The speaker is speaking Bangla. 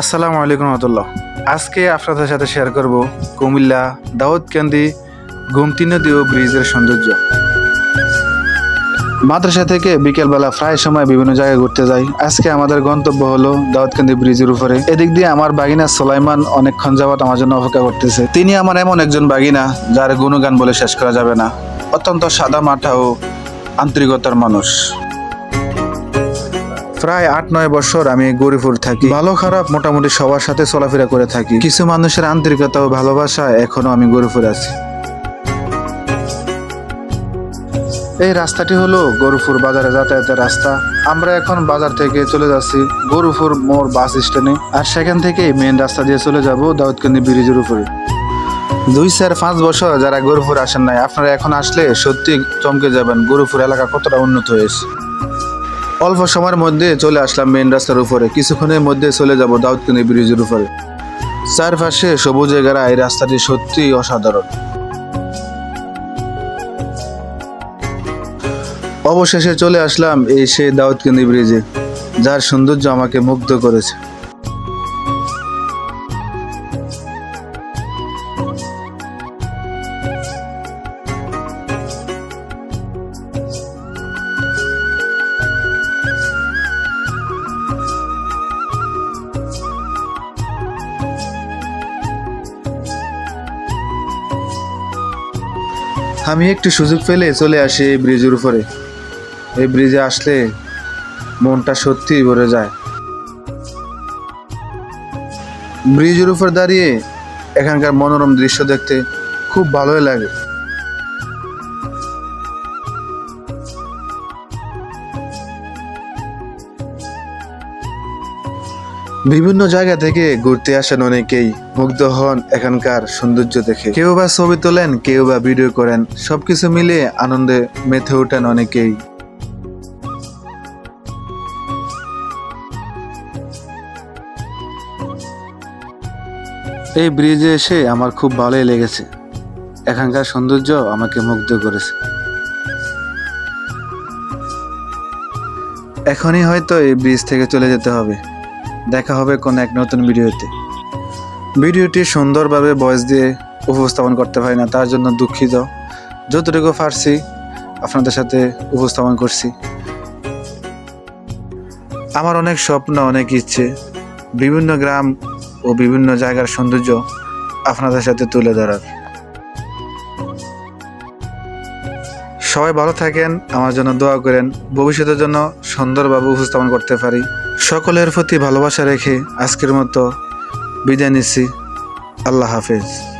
আসসালামু আলাইকুম রহমতুল্লাহ। আজকে আপনাদের সাথে শেয়ার করব কুমিল্লা দাউদকান্দি গুমতি নদী ও ব্রিজের সৌন্দর্য। মাদ্রাসা থেকে বিকেলবেলা প্রায় সময় বিভিন্ন জায়গায় ঘুরতে যাই। আজকে আমাদের গন্তব্য হলো দাউদকান্দি ব্রিজের উপরে। এদিক দিয়ে আমার বাগিনা সোলাইমান অনেকক্ষণ যাবত আমার জন্য অপেক্ষা করতেছে। তিনি আমার এমন একজন বাগিনা যার গুণগান বলে শেষ করা যাবে না। অত্যন্ত সাদা মাঠা ও আন্তরিকতার মানুষ। প্রায় আট, নয় বছর আমি গরিপুর থাকি। ভালো খারাপ মোটামুটি সবার সাথে চলাফেরা করে থাকি। কিছু মানুষের আন্তরিকতা ও ভালোবাসা এখনও আমি গরিপুর আছি। এই রাস্তাটি হলো গরুপুর বাজারে যাতায়াতের রাস্তা। আমরা এখন বাজার থেকে চলে যাচ্ছি গরুপুর মোড় বাস স্ট্যান্ডে। আর সেখান থেকে মেন রাস্তা দিয়ে চলে যাব দাউদকান্দি ব্রিজের উপরে। দুই চার, পাঁচ বছর যারা গরুপুর আসেন নাই, আপনারা এখন আসলে সত্যি চমকে যাবেন। গরুপুর এলাকা কতটা উন্নত হয়েছে। অল্প সময়ের মধ্যে চলে আসলাম মেন রাস্তার উপরে। কিছুক্ষণের মধ্যে চলে যাব দাউদকানি ব্রিজের উপরে। চারপাশে সবুজে ঘেরা এই রাস্তাটি সত্যিই অসাধারণ। অবশেষে চলে আসলাম এই সেই দাউদকানি ব্রিজে, যার সৌন্দর্য আমাকে মুগ্ধ করেছে। আমি একটু সুযোগ পেলে চলে আসি এই ব্রিজের উপরে। এই ব্রিজে আসলে মনটা সত্যিই ভরে যায়। ব্রিজের উপর দাঁড়িয়ে এখানকার মনোরম দৃশ্য দেখতে খুব ভালোই লাগে। বিভিন্ন জায়গা থেকে ঘুরতে আসেন অনেকেই, মুগ্ধ হন এখানকার সৌন্দর্য দেখে। কেউ বা ছবি তোলেন, কেউ বা ভিডিও করেন, সবকিছু মিলে আনন্দে মেতে ওঠেন অনেকেই। এই ব্রিজে এসে আমার খুব ভালোই লেগেছে। এখানকার সৌন্দর্য আমাকে মুগ্ধ করেছে। এখনই হয়তো এই ব্রিজ থেকে চলে যেতে হবে। দেখা হবে কোনো এক নতুন ভিডিওতে। ভিডিওটি সুন্দরভাবে ভয়েস দিয়ে উপস্থাপন করতে পারি না, তার জন্য দুঃখিত। যতটুকু পারছি আপনাদের সাথে উপস্থাপন করছি। আমার অনেক স্বপ্ন, অনেক ইচ্ছে, বিভিন্ন গ্রাম ও বিভিন্ন জায়গার সৌন্দর্য আপনাদের সাথে তুলে ধরার। সবাই ভালো থাকেন, আমার জন্য দোয়া করেন, ভবিষ্যতের জন্য সুন্দরভাবে উপস্থাপন করতে পারি। সকলের প্রতি ভালোবাসা রেখে আজকের মতো বিদায় নিচ্ছি। আল্লাহ হাফেজ।